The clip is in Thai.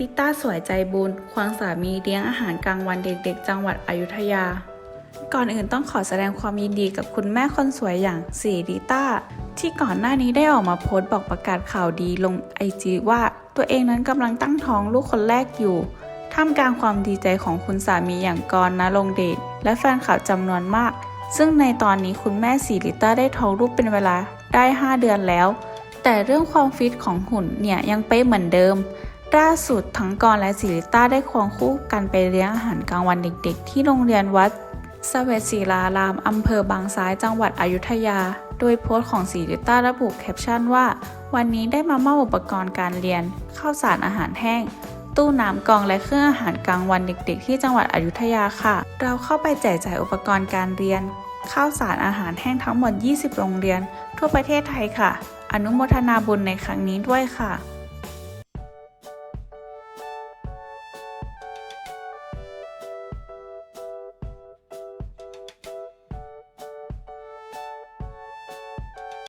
ลิต้าสวยใจบุญ ควงสามีเลี้ยงอาหารกลางวันเด็กๆ จังหวัดอยุธยา ก่อนอื่นต้องขอแสดงความยินดีกับคุณแม่คนสวยอย่างสีลิต้า ที่ก่อนหน้านี้ได้ออกมาโพสต์บอกประกาศข่าวดีลงไอจีว่าตัวเองนั้นกำลังตั้งท้องลูกคนแรกอยู่ท่ามกลางความดีใจของคุณสามีอย่างกรณ์ณรงเดชและแฟนคลับจำนวนมาก ซึ่งในตอนนี้คุณแม่สีลิต้าได้ท้องลูกเป็นเวลาได้ 5 เดือนแล้ว แต่เรื่องความฟิตของหุ่นเนี่ยยังเป๊ะเหมือนเดิม ล่าสุดทั้งกรและสิริต้าได้ควงคู่กันไปเลี้ยงอาหารกลางวันเด็กๆ ที่โรงเรียนวัดสเวตศิลารามอำเภอบางซ้ายจังหวัดอยุธยา โดยโพสต์ของสิริต้าระบุแคปชั่นว่า วันนี้ได้มามอบอุปกรณ์การเรียน ข้าวสารอาหารแห้ง ตู้น้ำกองและเครื่องอาหารกลางวันเด็ก ๆ ที่จังหวัดอยุธยาค่ะ เราเข้าไปแจกจ่ายอุปกรณ์การเรียน ข้าวสารอาหารแห้งทั้งหมด 20 โรงเรียน ทั่วประเทศไทยค่ะ อนุโมทนาบุญในครั้งนี้ด้วยค่ะ